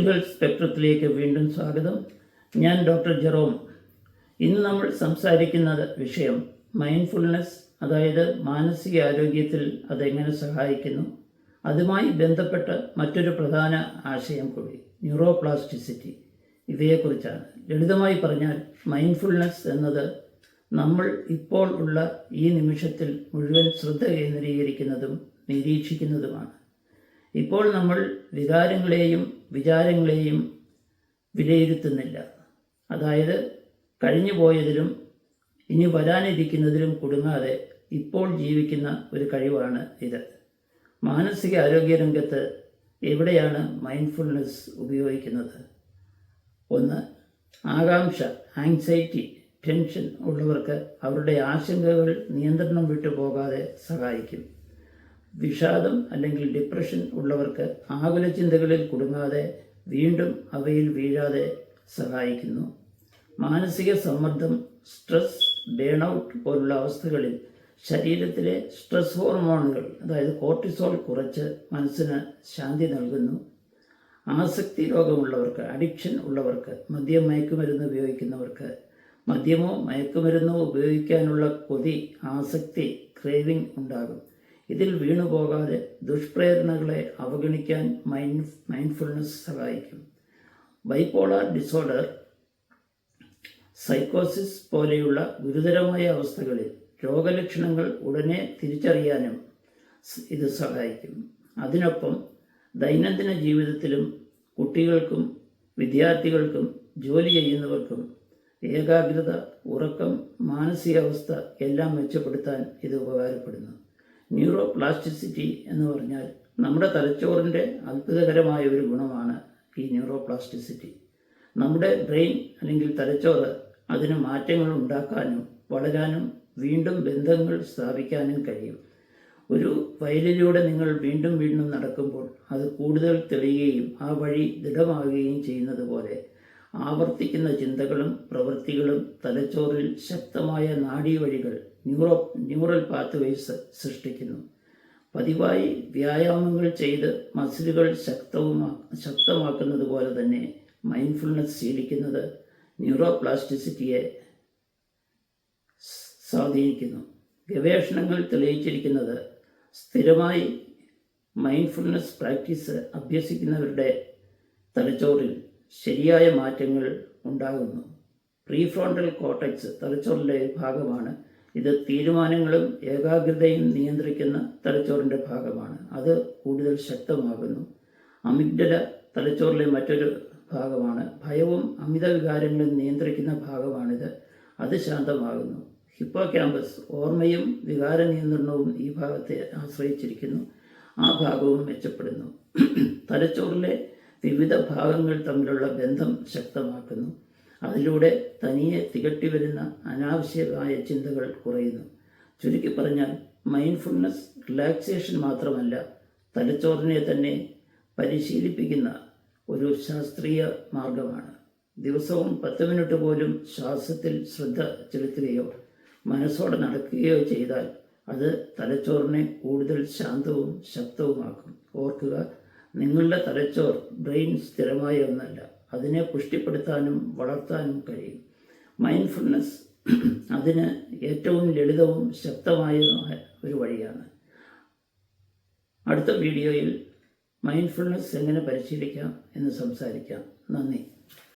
സ്പെക്ട്രത്തിലേക്ക് വീണ്ടും സ്വാഗതം. ഞാൻ ഡോക്ടർ ജെറോം. ഇന്ന് നമ്മൾ സംസാരിക്കുന്ന വിഷയം മൈൻഡ്ഫുൾനെസ് അതായത് മാനസിക ആരോഗ്യത്തിൽ അതെങ്ങനെ സഹായിക്കുന്നു. അതുമായി ബന്ധപ്പെട്ട മറ്റൊരു പ്രധാന ആശയം കൂടി ന്യൂറോപ്ലാസ്റ്റിസിറ്റി. ഇവയെക്കുറിച്ചാണ്. ലളിതമായി പറഞ്ഞാൽ മൈൻഡ്ഫുൾനെസ് എന്നത് നമ്മൾ ഇപ്പോൾ ഉള്ള ഈ നിമിഷത്തിൽ മുഴുവൻ ശ്രദ്ധ കേന്ദ്രീകരിക്കുന്നതും നിരീക്ഷിക്കുന്നതുമാണ്. ഇപ്പോൾ നമ്മൾ വികാരങ്ങളെയും വിചാരങ്ങളെയും വിലയിരുത്തുന്നില്ല. അതായത് കഴിഞ്ഞു പോയതിലും ഇനി വരാനിരിക്കുന്നതിലും കുടുങ്ങാതെ ഇപ്പോൾ ജീവിക്കുന്ന ഒരു കഴിവാണ് ഇത്. മാനസിക ആരോഗ്യ രംഗത്ത് എവിടെയാണ് മൈൻഡ്ഫുൾനെസ് ഉപയോഗിക്കുന്നത്? ഒന്ന് ആകാംക്ഷ ആങ്സൈറ്റി ടെൻഷൻ ഉള്ളവർക്ക് അവരുടെ ആശങ്കകൾ നിയന്ത്രണം വിട്ടു പോകാതെ സഹായിക്കും. വിഷാദം അല്ലെങ്കിൽ ഡിപ്രഷൻ ഉള്ളവർക്ക് ആകുല ചിന്തകളിൽ കുടുങ്ങാതെ വീണ്ടും അവയിൽ വീഴാതെ സഹായിക്കുന്നു. മാനസിക സമ്മർദ്ദം സ്ട്രെസ് ബേൺ ഔട്ട് പോലുള്ള അവസ്ഥകളിൽ ശരീരത്തിലെ സ്ട്രെസ് ഹോർമോണുകൾ അതായത് കോർട്ടിസോൾ കുറച്ച് മനസ്സിന് ശാന്തി നൽകുന്നു. ആസക്തി രോഗമുള്ളവർക്ക് അഡിക്ഷൻ ഉള്ളവർക്ക് മദ്യം മയക്കുമരുന്ന് ഉപയോഗിക്കുന്നവർക്ക് മദ്യമോ മയക്കുമരുന്നോ ഉപയോഗിക്കാനുള്ള കൊതി ആസക്തി ക്രേവിംഗ് ഉണ്ടാകും. ഇതിൽ വീണുപോകാതെ ദുഷ്പ്രേരണകളെ അവഗണിക്കാൻ മൈൻഡ് മൈൻഡ്ഫുൾനെസ് സഹായിക്കും. ബൈപോളാർ ഡിസോർഡർ സൈക്കോസിസ് പോലെയുള്ള ഗുരുതരമായ അവസ്ഥകളിൽ രോഗലക്ഷണങ്ങൾ ഉടനെ തിരിച്ചറിയാനും ഇത് സഹായിക്കും. അതിനൊപ്പം ദൈനംദിന ജീവിതത്തിലും കുട്ടികൾക്കും വിദ്യാർത്ഥികൾക്കും ജോലി ചെയ്യുന്നവർക്കും ഏകാഗ്രത ഉറക്കം മാനസികാവസ്ഥ എല്ലാം മെച്ചപ്പെടുത്താൻ ഇത് ഉപകാരപ്പെടുന്നു. ന്യൂറോ പ്ലാസ്റ്റിസിറ്റി എന്ന് പറഞ്ഞാൽ നമ്മുടെ തലച്ചോറിന്റെ അത്ഭുതകരമായ ഒരു ഗുണമാണ് ഈ ന്യൂറോ പ്ലാസ്റ്റിസിറ്റി നമ്മുടെ ബ്രെയിൻ അല്ലെങ്കിൽ തലച്ചോറ് അതിന് മാറ്റങ്ങൾ ഉണ്ടാക്കാനും വളരാനും വീണ്ടും ബന്ധങ്ങൾ സ്ഥാപിക്കാനും കഴിയും. ഒരു വയലിലൂടെ നിങ്ങൾ വീണ്ടും വീണ്ടും നടക്കുമ്പോൾ അത് കൂടുതൽ തെളിയുകയും ആ വഴി ദൃഢമാകുകയും ചെയ്യുന്നത് പോലെ ആവർത്തിക്കുന്ന ചിന്തകളും പ്രവൃത്തികളും തലച്ചോറിൽ ശക്തമായ നാഡീവഴികൾ ന്യൂറോ ന്യൂറൽ പാത്വേസ് സൃഷ്ടിക്കുന്നു. പതിവായി വ്യായാമങ്ങൾ ചെയ്ത് മസിലുകൾ ശക്തവുമാ ശക്തമാക്കുന്നത് പോലെ തന്നെ മൈൻഡ്ഫുൾനെസ് ശീലിക്കുന്നത് ന്യൂറോ പ്ലാസ്റ്റിസിറ്റിയെ സ്വാധീനിക്കുന്നു. ഗവേഷണങ്ങൾ തെളിയിച്ചിരിക്കുന്നത് സ്ഥിരമായി മൈൻഡ്ഫുൾനെസ് പ്രാക്ടീസ് അഭ്യസിക്കുന്നവരുടെ തലച്ചോറിൽ ശരിയായ മാറ്റങ്ങൾ ഉണ്ടാകുന്നു. പ്രീഫ്രോണ്ടൽ കോട്ടക്സ് തലച്ചോറിന്റെ ഭാഗമാണ്. ഇത് തീരുമാനങ്ങളും ഏകാഗ്രതയും നിയന്ത്രിക്കുന്ന തലച്ചോറിന്റെ ഭാഗമാണ്. അത് കൂടുതൽ ശക്തമാകുന്നു. അമിഗ്ഡല തലച്ചോറിലെ മറ്റൊരു ഭാഗമാണ്. ഭയവും അമിത വികാരങ്ങളും നിയന്ത്രിക്കുന്ന ഭാഗമാണിത്. അത് ശാന്തമാകുന്നു. ഹിപ്പോ ക്യാമ്പസ് ഓർമ്മയും വികാര നിയന്ത്രണവും ഈ ഭാഗത്തെ ആശ്രയിച്ചിരിക്കുന്നു. ആ ഭാഗവും മെച്ചപ്പെടുന്നു. തലച്ചോറിലെ വിവിധ ഭാഗങ്ങൾ തമ്മിലുള്ള ബന്ധം ശക്തമാക്കുന്നു. അതിലൂടെ തനിയെ തികട്ടി വരുന്ന അനാവശ്യമായ ചിന്തകൾ കുറയുന്നു. ചുരുക്കി പറഞ്ഞാൽ മൈൻഡ്ഫുൾനെസ് റിലാക്സേഷൻ മാത്രമല്ല തലച്ചോറിനെ തന്നെ പരിശീലിപ്പിക്കുന്ന ഒരു ശാസ്ത്രീയ മാർഗമാണ്. ദിവസവും പത്ത് മിനിറ്റ് പോലും ശ്വാസത്തിൽ ശ്രദ്ധ ചെലുത്തുകയോ മനസ്സോടെ നടക്കുകയോ ചെയ്താൽ അത് തലച്ചോറിനെ കൂടുതൽ ശാന്തവും ശക്തവുമാക്കും. ഓർക്കുക നിങ്ങളുടെ തലച്ചോർ ബ്രെയിൻ സ്ഥിരമായ ഒന്നല്ല. അതിനെ പുഷ്ടിപ്പെടുത്താനും വളർത്താനും കഴിയും. മൈൻഡ്ഫുൾനെസ് അതിന് ഏറ്റവും ലളിതവും ശക്തമായ ഒരു വഴിയാണ്. അടുത്ത വീഡിയോയിൽ മൈൻഡ്ഫുൾനെസ് എങ്ങനെ പരിശീലിക്കാം എന്ന് സംസാരിക്കാം. നന്ദി.